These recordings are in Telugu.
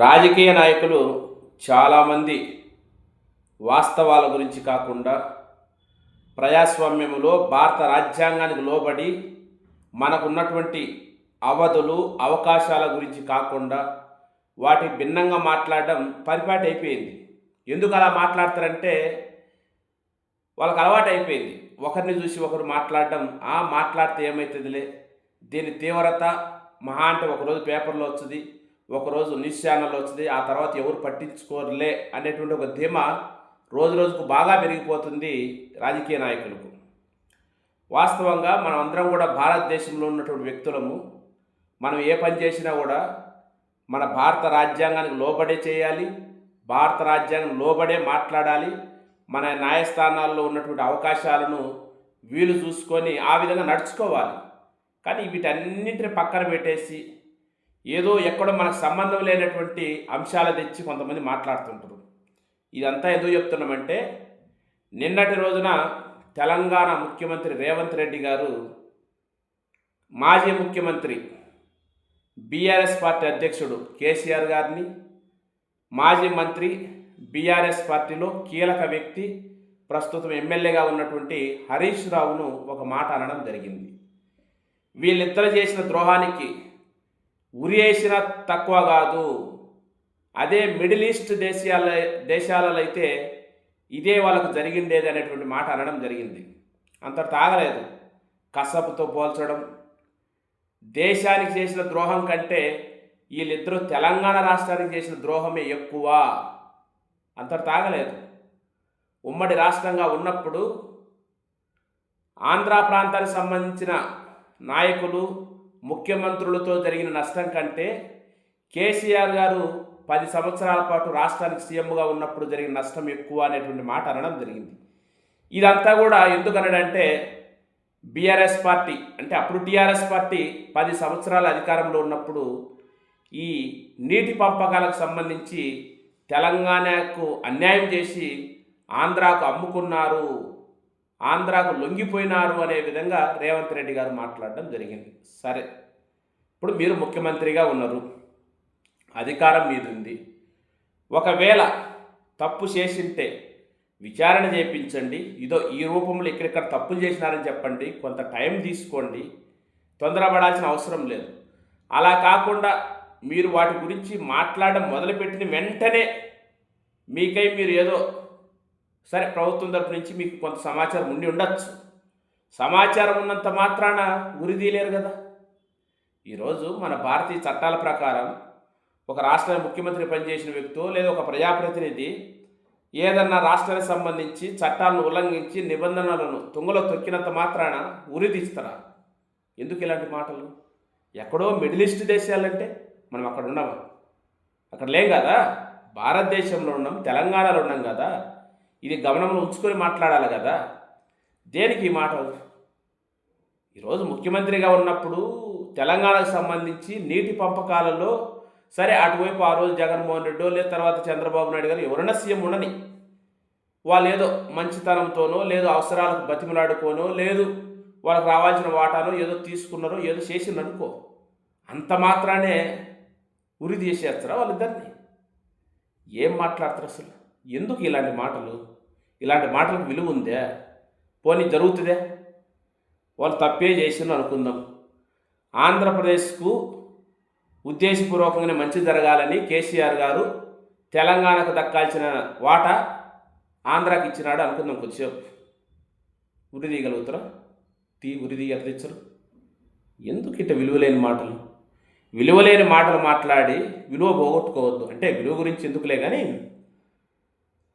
రాజకీయ నాయకులు చాలామంది వాస్తవాల గురించి కాకుండా ప్రజాస్వామ్యంలో భారత రాజ్యాంగానికి లోబడి మనకున్నటువంటి అవధులు అవకాశాల గురించి కాకుండా వాటి భిన్నంగా మాట్లాడడం పరిపాటి అయిపోయింది. ఎందుకు అలా మాట్లాడతారంటే వాళ్ళకి అలవాటు అయిపోయింది. ఒకరిని చూసి ఒకరు మాట్లాడడం ఆ మాట్లాడితే ఏమవుతుందిలే దీని తీవ్రత మహా అంటే ఒకరోజు పేపర్లో వచ్చింది ఒకరోజు న్యూస్ ఛానల్లో వచ్చింది. ఆ తర్వాత ఎవరు పట్టించుకోరులే అనేటువంటి ఒక ధీమా రోజు రోజుకు బాగా పెరిగిపోతుంది రాజకీయ నాయకులకు. వాస్తవంగా మనం అందరం కూడా భారతదేశంలో ఉన్నటువంటి వ్యక్తులము. మనం ఏ పని చేసినా కూడా మన భారత రాజ్యాంగానికి లోబడే చేయాలి. భారత రాజ్యాంగం లోబడే మాట్లాడాలి. మన న్యాయస్థానాల్లో ఉన్నటువంటి అవకాశాలను వీలు చూసుకొని ఆ విధంగా నడుచుకోవాలి. కానీ వీటన్నింటిని పక్కన పెట్టేసి ఏదో ఎక్కడో మనకు సంబంధం లేనటువంటి అంశాలు తెచ్చి కొంతమంది మాట్లాడుతుంటారు. ఇదంతా ఎందుకు చెప్తున్నామంటే నిన్నటి రోజున తెలంగాణ ముఖ్యమంత్రి రేవంత్ రెడ్డి గారు మాజీ ముఖ్యమంత్రి బీఆర్ఎస్ పార్టీ అధ్యక్షుడు కేసీఆర్ గారిని మాజీ మంత్రి బీఆర్ఎస్ పార్టీలో కీలక వ్యక్తి ప్రస్తుతం ఎమ్మెల్యేగా ఉన్నటువంటి హరీష్ రావును ఒక మాట అనడం జరిగింది. వీళ్ళిద్దరు చేసిన ద్రోహానికి ఉరి వేసిన తక్కువ కాదు. అదే మిడిల్ ఈస్ట్ దేశాల దేశాలలో అయితే ఇదే వాళ్ళకు జరిగిండేది అనేటువంటి మాట అనడం జరిగింది. అంతటి ఆగలేదు కసపుతో పోల్చడం దేశానికి చేసిన ద్రోహం కంటే వీళ్ళిద్దరూ తెలంగాణ రాష్ట్రానికి చేసిన ద్రోహమే ఎక్కువ. అంతటి తాగలేదు. ఉమ్మడి రాష్ట్రంగా ఉన్నప్పుడు ఆంధ్ర ప్రాంతానికి సంబంధించిన నాయకులు ముఖ్యమంత్రులతో జరిగిన నష్టం కంటే కేసీఆర్ గారు పది సంవత్సరాల పాటు రాష్ట్రానికి సీఎంగా ఉన్నప్పుడు జరిగిన నష్టం ఎక్కువ అనేటువంటి మాట అనడం జరిగింది. ఇదంతా కూడా ఎందుకనడంటే బీఆర్ఎస్ పార్టీ అంటే అప్పుడు టీఆర్ఎస్ పార్టీ పది సంవత్సరాల అధికారంలో ఉన్నప్పుడు ఈ నీటి పంపకాలకు సంబంధించి తెలంగాణకు అన్యాయం చేసి ఆంధ్రాకు అమ్ముకున్నారు ఆంధ్రాకు లొంగిపోయినారు అనే విధంగా రేవంత్ రెడ్డి గారు మాట్లాడడం జరిగింది. సరే ఇప్పుడు మీరు ముఖ్యమంత్రిగా ఉన్నారు అధికారం మీద ఉంది. ఒకవేళ తప్పు చేసింటే విచారణ చేయించండి ఇదో ఈ రూపంలో ఇక్కడిక్కడ తప్పులు చేసినారని చెప్పండి. కొంత టైం తీసుకోండి. తొందరపడాల్సిన అవసరం లేదు. అలా కాకుండా మీరు వాటి గురించి మాట్లాడడం మొదలుపెట్టిన వెంటనే మీకై మీరు ఏదో సరే ప్రభుత్వం తరపు నుంచి మీకు కొంత సమాచారం ఉండి ఉండొచ్చు. సమాచారం ఉన్నంత మాత్రాన ఉరి తీయలేరు కదా. ఈరోజు మన భారతీయ చట్టాల ప్రకారం ఒక రాష్ట్ర ముఖ్యమంత్రి పనిచేసిన వ్యక్తో లేదా ఒక ప్రజాప్రతినిధి ఏదన్నా రాష్ట్రానికి సంబంధించి చట్టాలను ఉల్లంఘించి నిబంధనలను తుంగలో తొక్కినంత మాత్రాన ఉరి తీస్తారా? ఎందుకు ఇలాంటి మాటలు? ఎక్కడో మిడిల్ ఈస్ట్ దేశాలంటే మనం అక్కడ ఉన్నామా అక్కడ లేం కదా? భారతదేశంలో ఉన్నాం తెలంగాణలో ఉన్నాం కదా. ఇది గమనంలో ఉంచుకొని మాట్లాడాలి కదా. దేనికి ఈ మాటలు? ఈరోజు ముఖ్యమంత్రిగా ఉన్నప్పుడు తెలంగాణకు సంబంధించి నీటి పంపకాలలో సరే అటువైపు ఆ రోజు జగన్మోహన్ రెడ్డో లేదా తర్వాత చంద్రబాబు నాయుడు గారు ఎవరైనా సీఎం ఉండని. వాళ్ళు ఏదో మంచితనంతోనో లేదు అవసరాలకు బతిమలాడుకోనో లేదు వాళ్ళకి రావాల్సిన వాటానో ఏదో తీసుకున్నారో ఏదో చేసింది అనుకో. అంత మాత్రానే ఉరి తీసేస్తారా వాళ్ళిద్దరిని? ఏం మాట్లాడతారు అసలు? ఎందుకు ఇలాంటి మాటలు? ఇలాంటి మాటలకు విలువ ఉందే? పోనీ జరుగుతుందే? వాళ్ళు తప్పే చేసిండ్రు అనుకుందాం. ఆంధ్రప్రదేశ్కు ఉద్దేశపూర్వకంగానే మంచి జరగాలని కేసీఆర్ గారు తెలంగాణకు దక్కాల్సిన వాటా ఆంధ్రాకి ఇచ్చినాడు అనుకుందాం కొద్దిసేపు ఉరి తీయగలుగుతారా తీ ఉరి తీయ ఎందుకు ఇట్ట విలువలేని మాటలు? విలువలేని మాటలు మాట్లాడి విలువ పోగొట్టుకోవద్దు. అంటే విలువ గురించి ఎందుకులే కానీ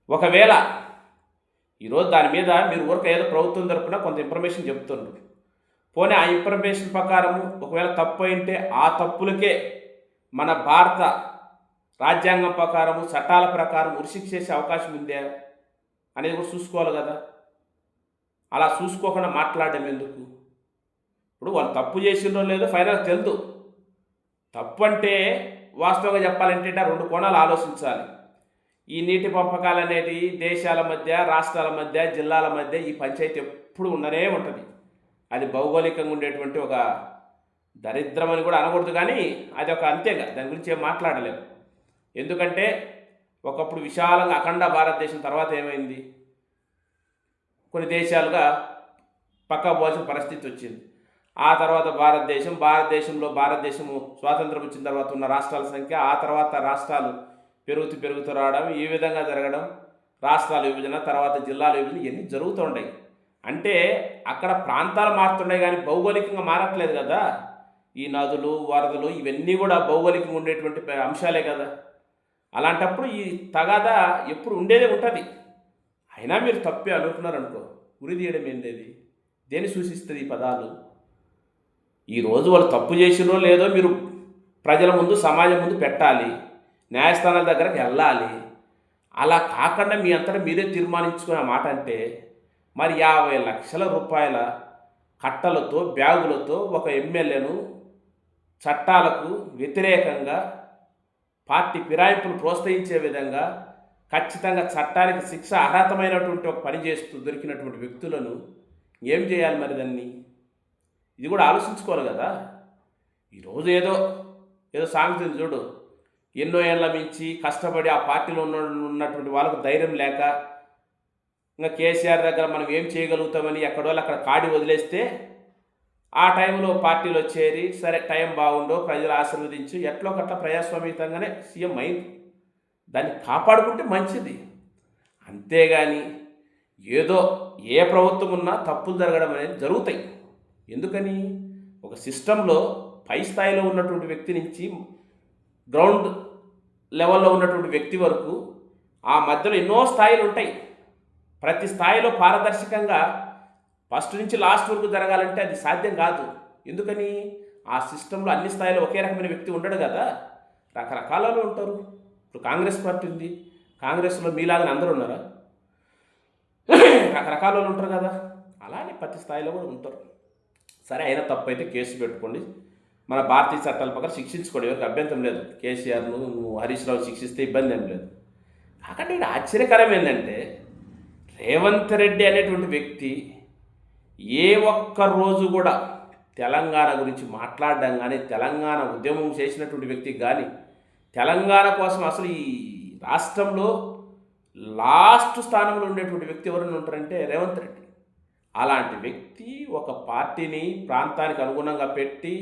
ఒకవేళ ఈరోజు దాని మీద మీరు ఊరక ఏదో ప్రభుత్వం తరపున కొంత ఇన్ఫర్మేషన్ చెప్తున్నారు పోనీ ఆ ఇన్ఫర్మేషన్ ప్రకారం ఒకవేళ తప్పు అయింటే ఆ తప్పులకే మన భారత రాజ్యాంగం ప్రకారము చట్టాల ప్రకారం ఉరిశిక్ష చేసే అవకాశం ఉందే అనేది కూడా చూసుకోవాలి కదా. అలా చూసుకోకుండా మాట్లాడడం ఎందుకు? ఇప్పుడు వాళ్ళు తప్పు చేసిందో లేదో ఫైనల్ తెలుదు. తప్పు అంటే వాస్తవంగా చెప్పాలంటే రెండు కోణాలు ఆలోచించాలి. ఈ నీటి పంపకాలు అనేటివి దేశాల మధ్య రాష్ట్రాల మధ్య జిల్లాల మధ్య ఈ పంచాయతీ ఎప్పుడు ఉండనే ఉంటుంది. అది భౌగోళికంగా ఉండేటువంటి ఒక దరిద్రం అని కూడా అనకూడదు కానీ అది ఒక అంతేగా దాని గురించి ఏం మాట్లాడలేము. ఎందుకంటే ఒకప్పుడు విశాలంగా అఖండ భారతదేశం తర్వాత ఏమైంది? కొన్ని దేశాలుగా పక్కా పోల్సిన పరిస్థితి వచ్చింది. ఆ తర్వాత భారతదేశం భారతదేశంలో భారతదేశము స్వాతంత్రం వచ్చిన తర్వాత ఉన్న రాష్ట్రాల సంఖ్య ఆ తర్వాత రాష్ట్రాలు పెరుగుతూ పెరుగుతూ రావడం ఈ విధంగా జరగడం రాష్ట్రాల విభజన తర్వాత జిల్లాల విభజన ఇవన్నీ జరుగుతూ ఉన్నాయి అంటే అక్కడ ప్రాంతాలు మారుతున్నాయి కానీ భౌగోళికంగా మారట్లేదు కదా. ఈ నదులు వరదలు ఇవన్నీ కూడా భౌగోళికంగా ఉండేటువంటి అంశాలే కదా. అలాంటప్పుడు ఈ తగాదా ఎప్పుడు ఉండేదే ఉంటుంది. అయినా మీరు తప్పే అనుకున్నారనుకో ఉరి తీయడం ఏంటది? దేని సూచిస్తుంది ఈ పదాలు? ఈరోజు వాళ్ళు తప్పు చేసినో లేదో మీరు ప్రజల ముందు సమాజం ముందు పెట్టాలి. న్యాయస్థానాల దగ్గరకు వెళ్ళాలి. అలా కాకుండా మీ అంతటా మీరే తీర్మానించుకునే మాట అంటే మరి యాభై లక్షల రూపాయల కట్టలతో బ్యాగులతో ఒక ఎమ్మెల్యేను చట్టాలకు వ్యతిరేకంగా పార్టీ ఫిరాయింపును ప్రోత్సహించే విధంగా ఖచ్చితంగా చట్టానికి శిక్ష అర్హతమైనటువంటి ఒక పని చేస్తూ దొరికినటువంటి వ్యక్తులను ఏం చేయాలి మరి దాన్ని? ఇది కూడా ఆలోచించుకోవాలి కదా. ఈరోజు ఏదో ఏదో సాగుతుంది చూడు. ఎన్నో ఏళ్ళ మించి కష్టపడి ఆ పార్టీలో ఉన్న ఉన్నటువంటి వాళ్ళకు ధైర్యం లేక ఇంకా కేసీఆర్ దగ్గర మనం ఏం చేయగలుగుతామని ఎక్కడో అక్కడ కాడి వదిలేస్తే ఆ టైంలో పార్టీలో చేరి సరే టైం బాగుండో ప్రజలు ఆశీర్వదించి ఎట్లో కట్ల ప్రజాస్వామ్యతంగానే సీఎం అయింది. దాన్ని కాపాడుకుంటే మంచిది. అంతేగాని ఏదో ఏ ప్రభుత్వం ఉన్నా తప్పులు జరగడం అనేది జరుగుతాయి. ఎందుకని? ఒక సిస్టంలో పై స్థాయిలో ఉన్నటువంటి వ్యక్తి నుంచి గ్రౌండ్ లెవెల్లో ఉన్నటువంటి వ్యక్తి వరకు ఆ మధ్యలో ఎన్నో స్థాయిలు ఉంటాయి. ప్రతి స్థాయిలో పారదర్శకంగా ఫస్ట్ నుంచి లాస్ట్ వరకు జరగాలంటే అది సాధ్యం కాదు. ఎందుకని? ఆ సిస్టంలో అన్ని స్థాయిలో ఒకే రకమైన వ్యక్తి ఉండడు కదా. రకరకాలలో ఉంటారు. ఇప్పుడు కాంగ్రెస్ పార్టీ ఉంది. కాంగ్రెస్లో మీలాగని అందరూ ఉన్నారా? రకరకాల వాళ్ళు ఉంటారు కదా. అలానే ప్రతి స్థాయిలో కూడా ఉంటారు. సరే అయినా తప్పు అయితే కేసు పెట్టుకోండి. మన భారతీయ చట్టాల ప్రకారం శిక్షించుకోవడం ఎవరికి అభ్యంతరం లేదు. కేసీఆర్ను హరీష్ రావు శిక్షిస్తే ఇబ్బంది ఏం లేదు. కాకంటే ఆశ్చర్యకరం ఏంటంటే రేవంత్ రెడ్డి అనేటువంటి వ్యక్తి ఏ ఒక్క రోజు కూడా తెలంగాణ గురించి మాట్లాడడం కానీ తెలంగాణ ఉద్యమం చేసినటువంటి వ్యక్తి కానీ తెలంగాణ కోసం అసలు ఈ రాష్ట్రంలో లాస్ట్ స్థానంలో ఉండేటువంటి వ్యక్తి ఎవరైనా ఉంటారంటే రేవంత్ రెడ్డి. అలాంటి వ్యక్తి ఒక పార్టీని ప్రాంతానికి అనుగుణంగా పెట్టి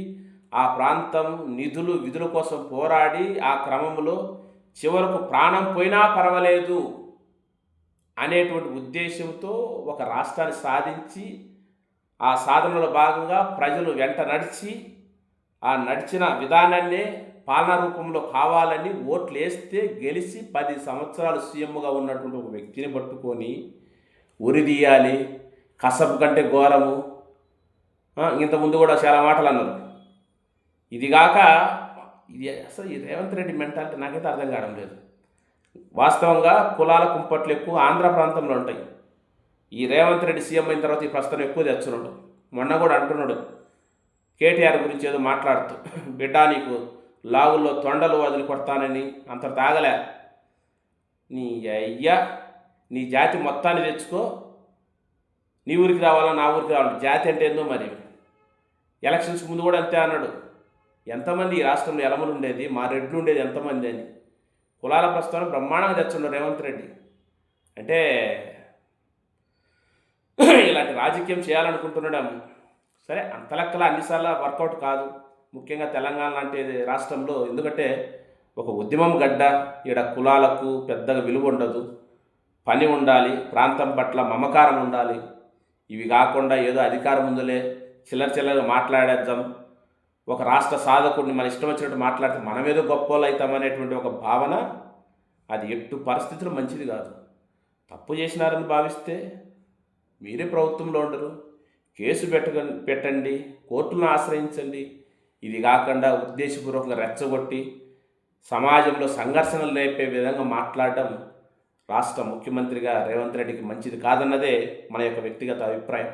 ఆ ప్రాంతం నిధులు విధుల కోసం పోరాడి ఆ క్రమంలో చివరకు ప్రాణం పోయినా పర్వాలేదు అనేటువంటి ఉద్దేశంతో ఒక రాష్ట్రాన్ని సాధించి ఆ సాధనలో భాగంగా ప్రజలు వెంట నడిచి ఆ నడిచిన విధానాన్నే పాలనా రూపంలో కావాలని ఓట్లు వేస్తే గెలిచి పది సంవత్సరాలు సీఎంగా ఉన్నటువంటి ఒక వ్యక్తిని పట్టుకొని ఉరిదీయాలి కసబ్ కంటే ఘోరము. ఇంతకుముందు కూడా చాలా మాటలు అన్నారు. ఇదిగాక ఇది అసలు ఈ రేవంత్ రెడ్డి మెంటాలిటీ నాకైతే అర్థం కావడం లేదు. వాస్తవంగా కులాల కుంపట్లు ఎక్కువ ఆంధ్ర ప్రాంతంలో ఉంటాయి. ఈ రేవంత్ రెడ్డి సీఎం అయిన తర్వాత ఈ ప్రస్తుతం ఎక్కువ తెచ్చున్నాడు. మొన్న కూడా అంటున్నాడు. కేటీఆర్ గురించి ఏదో మాట్లాడుతూ బిడ్డ నీకు లాగుల్లో తొండలు వదిలి కొడతానని అంత తాగలే. నీ అయ్యా నీ జాతి మొత్తాన్ని తెచ్చుకో. నీ ఊరికి రావాలా నా ఊరికి రావాలి? జాతి అంటే ఏందో మరి? ఎలక్షన్స్ ముందు కూడా అంతే అన్నాడు. ఎంతమంది ఈ రాష్ట్రంలో ఎలమలు ఉండేది? మా రెడ్లు ఉండేది ఎంతమంది అని. కులాల ప్రస్తావన బ్రహ్మాండంగా తెచ్చున్నారు రేవంత్ రెడ్డి. అంటే ఇలాంటి రాజకీయం చేయాలనుకుంటున్నాడు సరే అంత లెక్కల అన్నిసార్లు వర్కౌట్ కాదు. ముఖ్యంగా తెలంగాణ లాంటి రాష్ట్రంలో. ఎందుకంటే ఒక ఉద్యమం గడ్డ ఈడ కులాలకు పెద్దగా విలువ ఉండదు. పని ఉండాలి ప్రాంతం పట్ల మమకారం ఉండాలి. ఇవి కాకుండా ఏదో అధికారం ఉందిలే. చిల్లర చిల్లరగా మాట్లాడేద్దాం. ఒక రాష్ట్ర సాధకుడిని మన ఇష్టం వచ్చినట్టు మాట్లాడితే మనమేదో గొప్ప అవుతామనేటువంటి ఒక భావన అది ఎట్టు పరిస్థితులు మంచిది కాదు. తప్పు చేసినారని భావిస్తే మీరే ప్రభుత్వంలో ఉండరు. కేసు పెట్టక పెట్టండి కోర్టులను ఆశ్రయించండి. ఇది కాకుండా ఉద్దేశపూర్వకంగా రెచ్చగొట్టి సమాజంలో సంఘర్షణలు లేపే విధంగా మాట్లాడడం రాష్ట్ర ముఖ్యమంత్రిగా రేవంత్ రెడ్డికి మంచిది కాదన్నదే మన యొక్క వ్యక్తిగత అభిప్రాయం.